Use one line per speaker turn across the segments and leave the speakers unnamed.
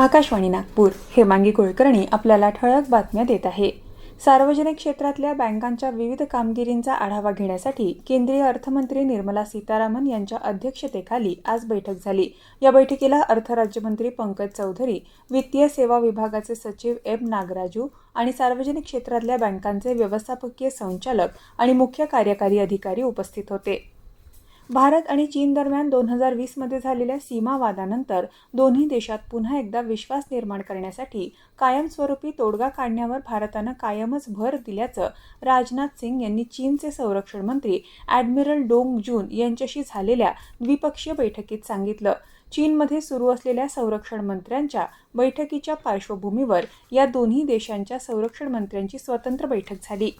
आकाशवाणी नागपूर हेमांगी कुलकर्णी आपल्याला ठळक बातम्या देत आहे. सार्वजनिक क्षेत्रातल्या बँकांच्या विविध कामगिरींचा आढावा घेण्यासाठी केंद्रीय अर्थमंत्री निर्मला सीतारामन यांच्या अध्यक्षतेखाली आज बैठक झाली. या बैठकीला अर्थराज्यमंत्री पंकज चौधरी वित्तीय सेवा विभागाचे सचिव एम नागराजू आणि सार्वजनिक क्षेत्रातल्या बँकांचे व्यवस्थापकीय संचालक आणि मुख्य कार्यकारी अधिकारी उपस्थित होते. भारत आणि चीन दरम्यान दोन हजार वीसमध्ये झालेल्या सीमावादानंतर दोन्ही देशात पुन्हा एकदा विश्वास निर्माण करण्यासाठी कायमस्वरूपी तोडगा काढण्यावर भारतानं कायमच भर दिल्याचं राजनाथ सिंग यांनी चीनचे संरक्षण मंत्री ॲडमिरल डोंग जून यांच्याशी झालेल्या द्विपक्षीय बैठकीत सांगितलं. चीनमध्ये सुरू असलेल्या संरक्षण मंत्र्यांच्या बैठकीच्या पार्श्वभूमीवर या दोन्ही देशांच्या संरक्षण मंत्र्यांची स्वतंत्र बैठक झाली.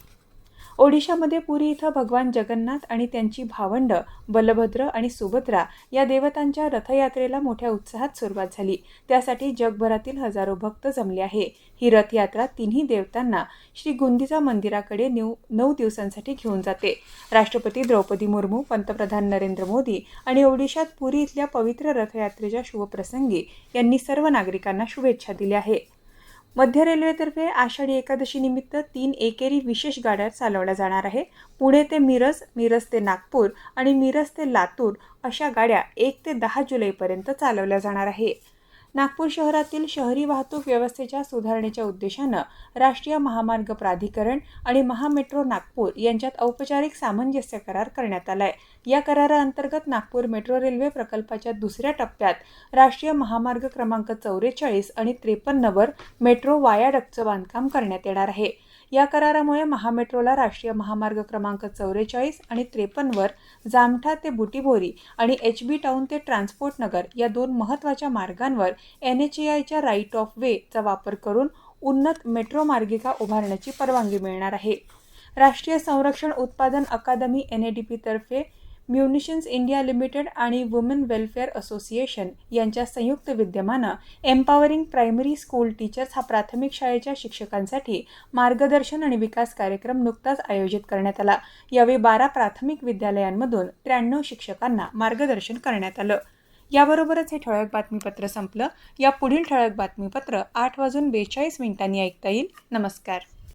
ओडिशामध्ये पुरी इथं भगवान जगन्नाथ आणि त्यांची भावंड बलभद्र आणि सुभद्रा या देवतांच्या रथयात्रेला मोठ्या उत्साहात सुरुवात झाली. त्यासाठी जगभरातील हजारो भक्त जमले आहे. ही रथयात्रा तिन्ही देवतांना श्री गुंदिचा मंदिराकडे नऊ नऊ दिवसांसाठी घेऊन जाते. राष्ट्रपती द्रौपदी मुर्मू पंतप्रधान नरेंद्र मोदी आणि ओडिशात पुरी इथल्या पवित्र रथयात्रेच्या शुभप्रसंगी यांनी सर्व नागरिकांना शुभेच्छा दिल्या आहे मध्य रेल्वेतर्फे आषाढी एकादशीनिमित्त तीन एकेरी विशेष गाड्या चालवल्या जाणार आहे पुणे ते मिरज मिरज ते नागपूर आणि मिरज ते लातूर अशा गाड्या एक ते दहा जुलैपर्यंत चालवल्या जाणार आहे नागपूर शहरातील शहरी वाहतूक व्यवस्थेच्या सुधारणेच्या उद्देशानं राष्ट्रीय महामार्ग प्राधिकरण आणि महामेट्रो नागपूर यांच्यात औपचारिक सामंजस्य करार करण्यात आलाय. या कराराअंतर्गत नागपूर मेट्रो रेल्वे प्रकल्पाच्या दुसऱ्या टप्प्यात राष्ट्रीय महामार्ग क्रमांक चौवेचाळीस आणि त्रेपन्नवर मेट्रो वायाडकचं बांधकाम करण्यात येणार आहे. या करारामुळे महामेट्रोला राष्ट्रीय महामार्ग क्रमांक चौवेचाळीस आणि त्रेपन्नवर जामठा ते बुटीबोरी आणि एच बी टाऊन ते ट्रान्सपोर्ट नगर या दोन महत्त्वाच्या मार्गांवर एन एच ए आयच्या राईट ऑफ वेचा वापर करून उन्नत मेट्रो मार्गिका उभारण्याची परवानगी मिळणार आहे. राष्ट्रीय संरक्षण उत्पादन अकादमी एन ए डी पीतर्फे म्युनिशन्स इंडिया लिमिटेड आणि वुमेन वेलफेअर असोसिएशन यांच्या संयुक्त विद्यमानं एम्पॉवरिंग प्रायमरी स्कूल टीचर्स हा प्राथमिक शाळेच्या शिक्षकांसाठी मार्गदर्शन आणि विकास कार्यक्रम नुकताच आयोजित करण्यात आला. यावेळी बारा प्राथमिक विद्यालयांमधून त्र्याण्णव शिक्षकांना मार्गदर्शन करण्यात आलं. याबरोबरच हे ठळक बातमीपत्र संपलं. या पुढील ठळक बातमीपत्र आठ वाजून बेचाळीस मिनिटांनी ऐकता येईल. नमस्कार.